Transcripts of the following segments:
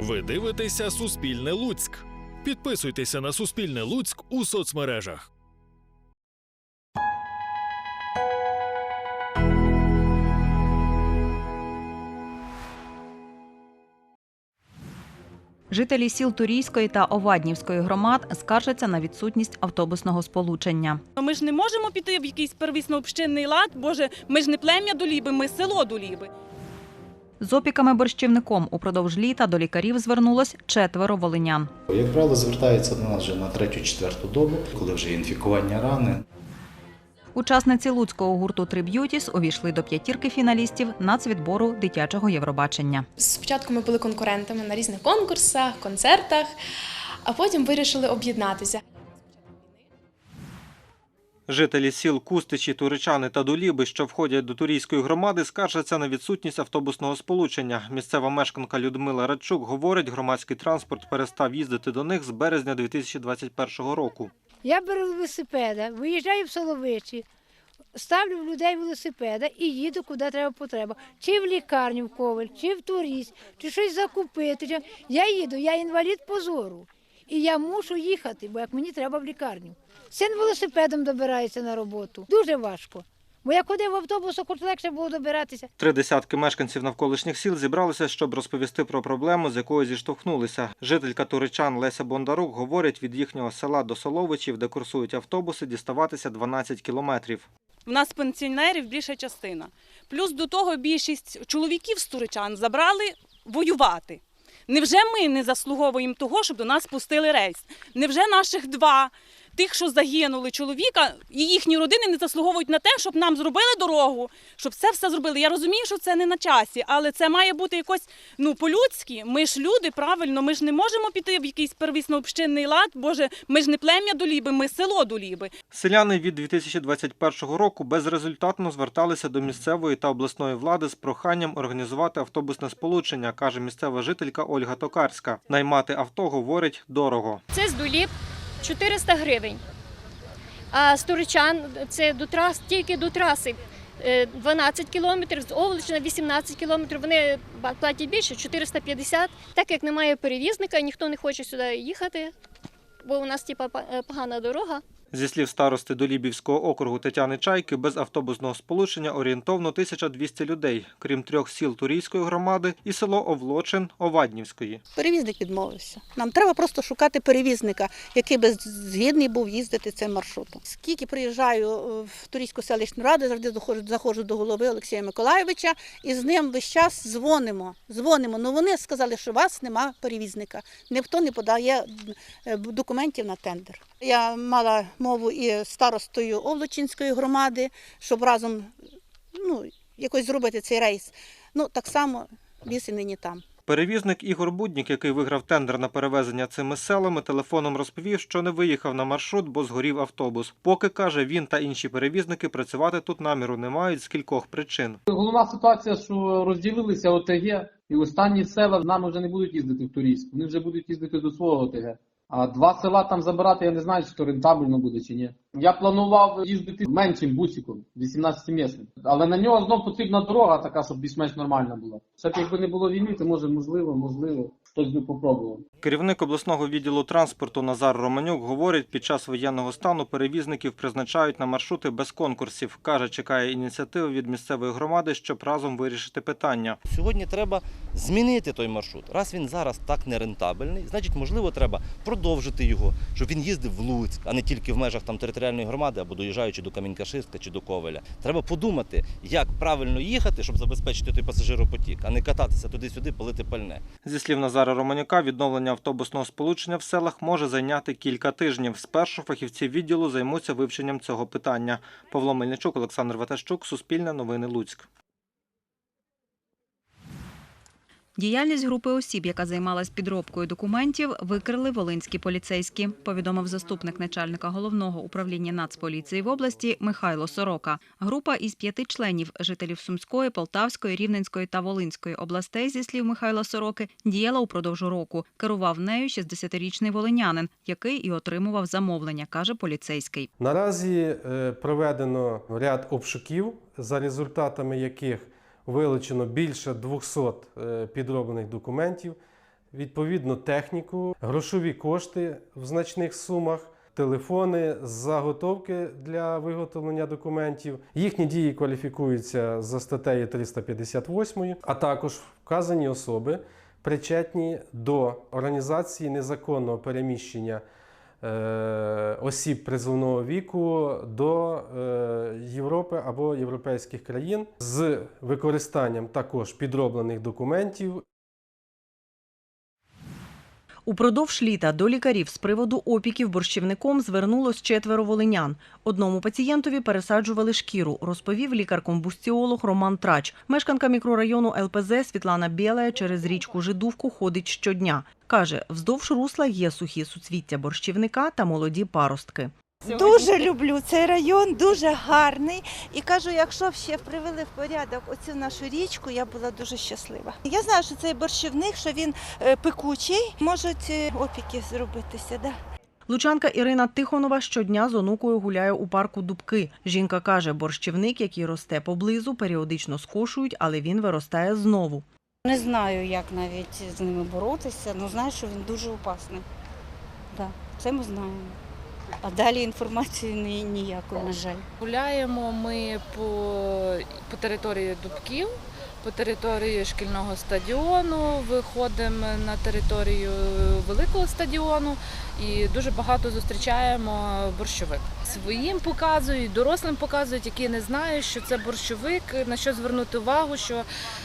Ви дивитеся Суспільне Луцьк. Підписуйтеся на Суспільне Луцьк у соцмережах. Жителі сіл Турійської та Оваднівської громад скаржаться на відсутність автобусного сполучення. Ми ж не можемо піти в якийсь первісно общинний лад. Боже, ми ж не плем'я доліби, ми село доліби. З опіками-борщівником упродовж літа до лікарів звернулось четверо волинян. Як правило, звертаються до нас вже на третю-четверту добу, коли вже інфікування рани. Учасниці луцького гурту «Три Б'ютіс» увійшли до п'ятірки фіналістів нацвідбору дитячого Євробачення. Спочатку ми були конкурентами на різних конкурсах, концертах, а потім вирішили об'єднатися. Жителі сіл Кустичі, Туричани та Доліби, що входять до турійської громади, скаржаться на відсутність автобусного сполучення. Місцева мешканка Людмила Радчук говорить, громадський транспорт перестав їздити до них з березня 2021 року. Я беру велосипеда, виїжджаю в Соловичі, ставлю в людей велосипеда і їду, куди треба потреба. Чи в лікарню в Коваль, чи в турист, чи щось закупити. Я їду, я інвалід по зору. І я мушу їхати, бо як мені треба в лікарню. Син велосипедом добирається на роботу. Дуже важко. Бо як ходив в автобусу, хоч легше було добиратися. Три десятки мешканців навколишніх сіл зібралися, щоб розповісти про проблему, з якою зіштовхнулися. Жителька Туричан Леся Бондарук говорить, від їхнього села до Соловичів, де курсують автобуси, діставатися 12 кілометрів. В нас пенсіонерів більша частина. Плюс до того більшість чоловіків з туричан забрали воювати. Невже ми не заслуговуємо того, щоб до нас пустили рейс? Невже наших два тих, що загинули чоловіка, і їхні родини не заслуговують на те, щоб нам зробили дорогу, щоб це все зробили? Я розумію, що це не на часі, але це має бути якось ну по-людськи. Ми ж люди, правильно, ми ж не можемо піти в якийсь первісно общинний лад. Боже, ми ж не плем'я доліби, ми село доліби. Селяни від 2021 року безрезультатно зверталися до місцевої та обласної влади з проханням організувати автобусне сполучення, каже місцева жителька Ольга Токарська. Наймати авто говорить дорого. Це з долів 400 гривень. А з Туричан це до трас, тільки до траси е, 12 кілометрів, з Овлична 18 кілометрів. Вони платять більше 450. Так як немає перевізника, ніхто не хоче сюди їхати, бо у нас типа е, погана дорога. Зі слів старости Долібівського округу Тетяни Чайки, без автобусного сполучення орієнтовно 1200 людей, крім трьох сіл Турійської громади і село Овлочин Оваднівської. Перевізник відмовився. Нам треба просто шукати перевізника, який би згідний був їздити цим маршрутом. Скільки приїжджаю е, в Турійську селищну раду, завжди заходжу, до голови Олексія Миколайовича і з ним весь час дзвонимо. Дзвонимо. Ну вони сказали, що у вас нема перевізника. Ніхто не подає е, документів на тендер. Я мала мову і старостою Овлочинської громади, щоб разом ну, якось зробити цей рейс. Ну так само ліс і нині там. Перевізник Ігор Буднік, який виграв тендер на перевезення цими селами, телефоном розповів, що не виїхав на маршрут, бо згорів автобус. Поки каже, він та інші перевізники працювати тут наміру не мають з кількох причин. Головна ситуація, що розділилися ОТГ, і останні села з нами вже не будуть їздити в Турійськ. Вони вже будуть їздити до свого ОТГ. А два села там забирати, я не знаю, чи то рентабельно буде чи ні. Я планував їздити меншим бусиком, 18 місним. Але на нього знов потрібна дорога така, щоб більш-менш нормальна була. Ще б якби не було війни, то може можливо, можливо, хтось би попробував. Керівник обласного відділу транспорту Назар Романюк говорить, під час воєнного стану перевізників призначають на маршрути без конкурсів. Каже, чекає ініціативи від місцевої громади, щоб разом вирішити питання. Сьогодні треба змінити той маршрут. Раз він зараз так нерентабельний, значить, можливо, треба продовжити його, щоб він їздив в Луцьк, а не тільки в межах там територіальної громади або доїжджаючи до Камінь-Каширська чи до Ковеля. Треба подумати, як правильно їхати, щоб забезпечити той пасажиропотік, а не кататися туди-сюди, палити пальне. Зі слів Назара Романюка, відновлення автобусного сполучення в селах може зайняти кілька тижнів. Спершу фахівці відділу займуться вивченням цього питання. Павло Мельничук, Олександр Ватащук, Суспільне новини Луцьк. Діяльність групи осіб, яка займалась підробкою документів, викрили волинські поліцейські, повідомив заступник начальника головного управління Нацполіції в області Михайло Сорока. Група із п'яти членів жителів Сумської, Полтавської, Рівненської та Волинської областей, зі слів Михайла Сороки, діяла упродовж року. Керував нею 60-річний волинянин, який і отримував замовлення, каже поліцейський. Наразі е, проведено ряд обшуків, за результатами яких вилучено більше 200 е, підроблених документів, відповідно техніку, грошові кошти в значних сумах. Телефони, заготовки для виготовлення документів. Їхні дії кваліфікуються за статтею 358, а також вказані особи причетні до організації незаконного переміщення осіб призовного віку до е, Європи або європейських країн з використанням також підроблених документів Упродовж літа до лікарів з приводу опіків борщівником звернулось четверо волинян. Одному пацієнтові пересаджували шкіру, розповів лікар-комбустіолог Роман Трач. Мешканка мікрорайону ЛПЗ Світлана Білая через річку Жидувку ходить щодня. Каже, вздовж русла є сухі суцвіття борщівника та молоді паростки. Дуже люблю цей район, дуже гарний. І кажу, якщо б ще привели в порядок оцю нашу річку, я була дуже щаслива. Я знаю, що цей борщівник, що він е, пекучий, можуть е, опіки зробитися. Да. Лучанка Ірина Тихонова щодня з онукою гуляє у парку Дубки. Жінка каже, борщівник, який росте поблизу, періодично скошують, але він виростає знову. Не знаю, як навіть з ними боротися, але знаю, що він дуже опасний. Да, це ми знаємо. А далі інформації ні- ніякої, на жаль. Гуляємо ми по, по території Дубків, по території шкільного стадіону, виходимо на територію великого стадіону і дуже багато зустрічаємо борщовик. Своїм показують, дорослим показують, які не знають, що це борщовик, на що звернути увагу, що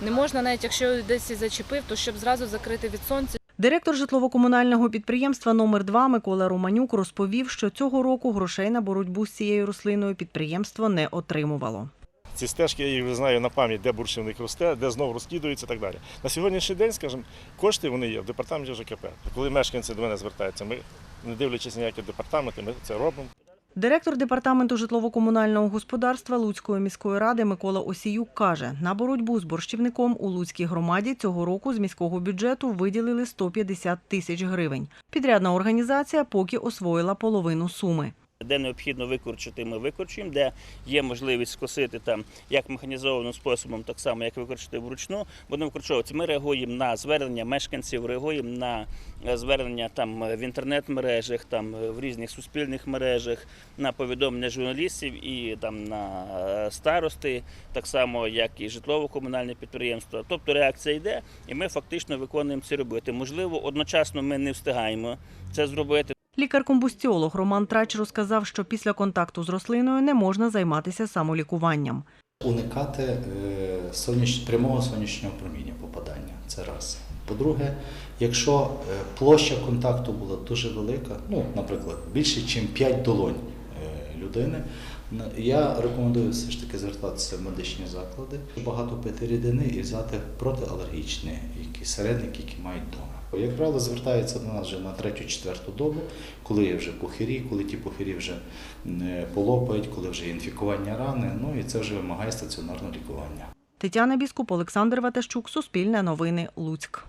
не можна, навіть якщо десь зачепив, то щоб зразу закрити від сонця. Директор житлово-комунального підприємства номер 2 Микола Романюк розповів, що цього року грошей на боротьбу з цією рослиною підприємство не отримувало. Ці стежки, я їх знаю на пам'ять, де буршівник росте, де знов розкидується і так далі. На сьогоднішній день, скажімо, кошти вони є в департаменті ЖКП. Коли мешканці до мене звертаються, ми, не дивлячись ніякі департаменти, ми це робимо. Директор департаменту житлово-комунального господарства Луцької міської ради Микола Осіюк каже, на боротьбу з борщівником у Луцькій громаді цього року з міського бюджету виділили 150 тисяч гривень. Підрядна організація поки освоїла половину суми. Де необхідно викорчити, ми викорчуємо, де є можливість скосити там як механізованим способом, так само як викорчити вручну, будемо викорчовувати. Ми реагуємо на звернення мешканців, реагуємо на е, звернення там в інтернет-мережах, там е, в різних суспільних мережах, на повідомлення журналістів і там на е, старости, так само як і житлово-комунальне підприємство. Тобто реакція йде, і ми фактично виконуємо ці роботи. Можливо, одночасно ми не встигаємо це зробити. Лікар-комбустіолог Роман Трач розказав, що після контакту з рослиною не можна займатися самолікуванням. Уникати е, прямого сонячного проміння попадання. Це раз. По-друге, якщо е, площа контакту була дуже велика, ну, наприклад, більше, ніж 5 долонь е, людини, я рекомендую все ж таки звертатися в медичні заклади, багато пити рідини і взяти протиалергічні якісь середники, які мають вдома. Як правило, звертаються до нас вже на третю-четверту добу, коли є вже пухирі, коли ті пухирі вже е, полопають, коли вже є інфікування рани, ну і це вже вимагає стаціонарного лікування. Тетяна Біскуп, Олександр Ватащук, Суспільне новини, Луцьк.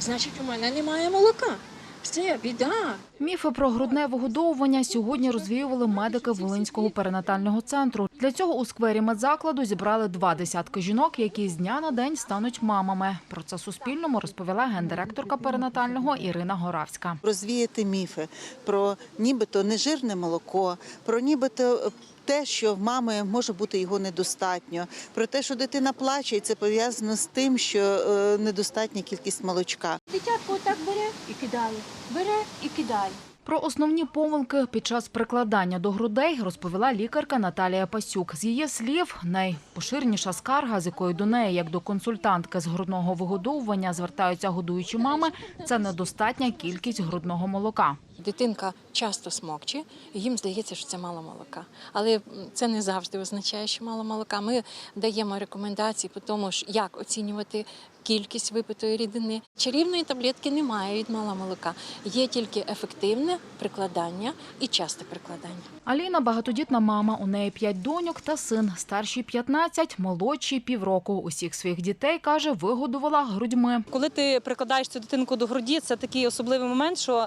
Значить, у мене немає молока. Все, біда. Міфи про грудне вигодовування сьогодні розвіювали медики Волинського перинатального центру. Для цього у сквері медзакладу зібрали два десятки жінок, які з дня на день стануть мамами. Про це Суспільному розповіла гендиректорка перинатального Ірина Горавська. розвіяти міфи про нібито нежирне молоко, про нібито те, що в мами може бути його недостатньо, про те, що дитина плаче, і це пов'язано з тим, що е, недостатня кількість молочка. Дитятко отак бере і кидає. Бере і кидає. Про основні помилки під час прикладання до грудей розповіла лікарка Наталія Пасюк. З її слів, найпоширеніша скарга, з якою до неї, як до консультантки з грудного вигодовування, звертаються годуючі мами, це недостатня кількість грудного молока. Дитинка часто смокче, і їм здається, що це мало молока. Але це не завжди означає, що мало молока. Ми даємо рекомендації по тому, як оцінювати кількість випитої рідини. Чарівної таблетки немає від мала молока. Є тільки ефективне прикладання і часте прикладання. Аліна багатодітна мама. У неї п'ять доньок та син. Старші 15, молодші півроку. Усіх своїх дітей каже, вигодувала грудьми. Коли ти прикладаєш цю дитинку до груді, це такий особливий момент, що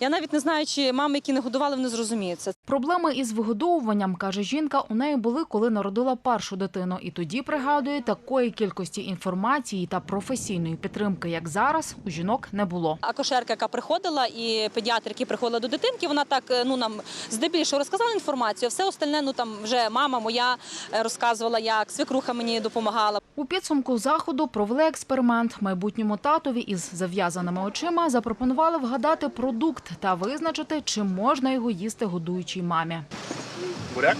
я навіть не знаю, чи мами, які не годували, вони зрозуміють це. Проблеми із вигодовуванням, каже жінка, у неї були, коли народила першу дитину. І тоді пригадує, такої кількості інформації та професійної підтримки, як зараз, у жінок не було. Акушерка, яка приходила, і педіатр, який приходила до дитинки, вона так ну нам здебільшого розказала інформацію. Все остальне, ну там вже мама моя е, розказувала, як свекруха мені допомагала. У підсумку заходу провели експеримент. Майбутньому татові із зав'язаними очима запропонували вгадати продукт та визначити, чи можна його їсти годуючій мамі. Буряк?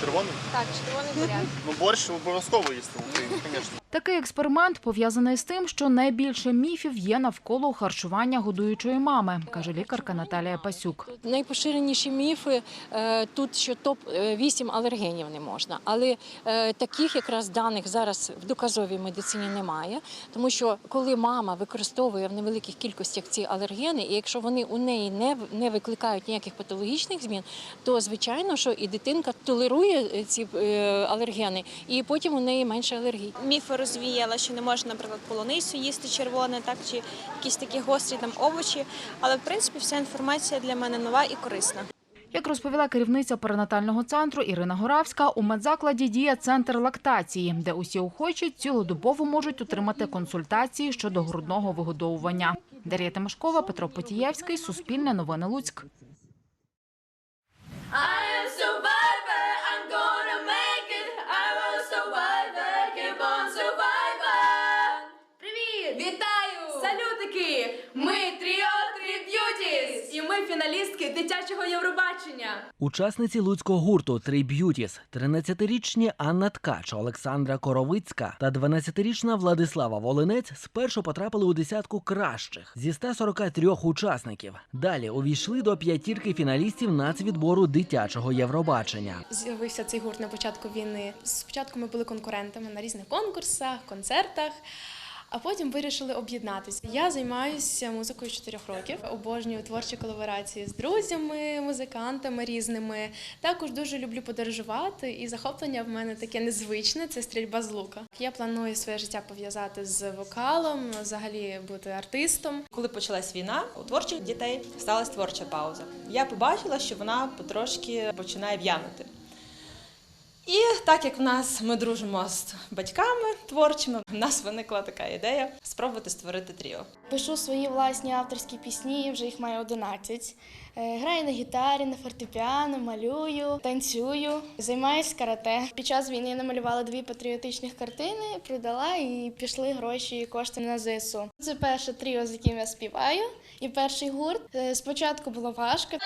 Червоний? Так, червоний буряк. Ну, борщ обов'язково їсти в Україні, звісно. Такий експеримент пов'язаний з тим, що найбільше міфів є навколо харчування годуючої мами, каже лікарка Наталія Пасюк. Найпоширеніші міфи е, тут, що топ 8 алергенів не можна, але е, таких якраз даних зараз в доказовій медицині немає, тому що коли мама використовує в невеликих кількостях ці алергени, і якщо вони у неї не, в- не викликають ніяких патологічних змін, то звичайно, що і дитинка толерує е, ці е, алергени, і потім у неї менше алергій. Міфи розвіяла, що не можна, наприклад, полуницю їсти червоне, так чи якісь такі гострі там овочі. Але в принципі вся інформація для мене нова і корисна. Як розповіла керівниця перинатального центру Ірина Горавська, у медзакладі діє центр лактації, де усі охочі цілодобово можуть отримати консультації щодо грудного вигодовування. Дар'я Тимошкова, Петро Потієвський, Суспільне новини Луцьк. Дитячого Євробачення. Учасниці луцького гурту Три Б'ютіс, 13-річні Анна Ткач, Олександра Коровицька та 12-річна Владислава Волинець спершу потрапили у десятку кращих зі 143 учасників. Далі увійшли до п'ятірки фіналістів нацвідбору дитячого Євробачення. З'явився цей гурт на початку війни. Спочатку ми були конкурентами на різних конкурсах, концертах. А потім вирішили об'єднатися. Я займаюся музикою з 4 років, обожнюю творчі колаборації з друзями, музикантами різними. Також дуже люблю подорожувати, і захоплення в мене таке незвичне це стрільба з лука. Я планую своє життя пов'язати з вокалом, взагалі бути артистом. Коли почалась війна, у творчих дітей сталася творча пауза. Я побачила, що вона потрошки починає в'янути. І так як в нас ми дружимо з батьками творчими, в нас виникла така ідея спробувати створити тріо. Пишу свої власні авторські пісні, вже їх маю 11. Е, Граю на гітарі, на фортепіано, малюю, танцюю, займаюся карате. Під час війни намалювала дві патріотичних картини, продала і пішли гроші і кошти на ЗСУ. Це перше тріо, з яким я співаю, і перший гурт. Е, Спочатку було важко.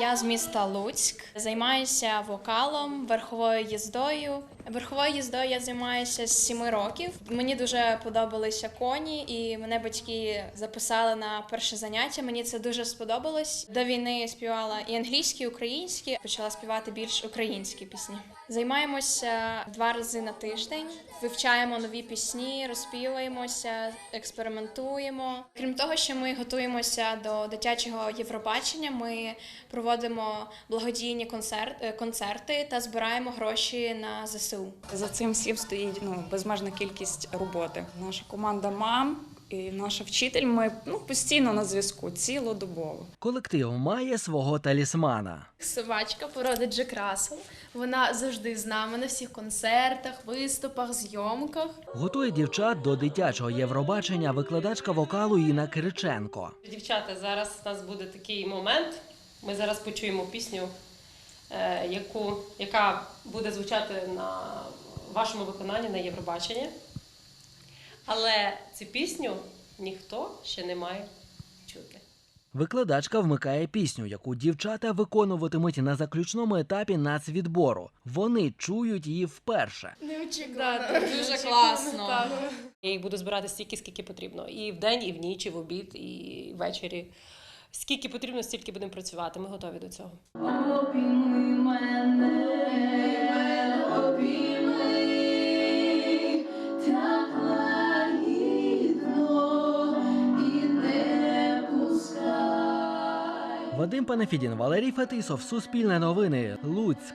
Я з міста Луцьк, займаюся вокалом, верховою їздою. Верховою їздою я займаюся з 7 років. Мені дуже подобалися коні, і мене батьки записали на перше заняття. Мені це дуже сподобалось. До війни я співала і англійські, і українські. Почала співати більш українські пісні. Займаємося два рази на тиждень, вивчаємо нові пісні, розпіваємося, експериментуємо. Крім того, що ми готуємося до дитячого Євробачення, ми проводимо благодійні концерт, е, концерти та збираємо гроші на ЗСУ. За цим всім стоїть ну, безмежна кількість роботи. Наша команда мам і наша вчитель. Ми ну, постійно на зв'язку, цілодобово. Колектив має свого талісмана. Собачка породи Джек Рассел. Вона завжди з нами на всіх концертах, виступах, зйомках. Готує дівчат до дитячого Євробачення викладачка вокалу Інна Кириченко. Дівчата, зараз у нас буде такий момент. Ми зараз почуємо пісню, е, яку, яка буде звучати на вашому виконанні на Євробаченні. Але цю пісню ніхто ще не має чути. Викладачка вмикає пісню, яку дівчата виконуватимуть на заключному етапі нацвідбору. Вони чують її вперше. Неочікувано. Да, дуже Неочікувано, класно. так. Я їх буду збирати стільки, скільки потрібно. І вдень, і в ніч, і в обід, і ввечері. Скільки потрібно, стільки будемо працювати. Ми готові до цього. Обійми мене, Вадим Панафідін, Валерій Фетисов, Суспільне новини, Луцьк.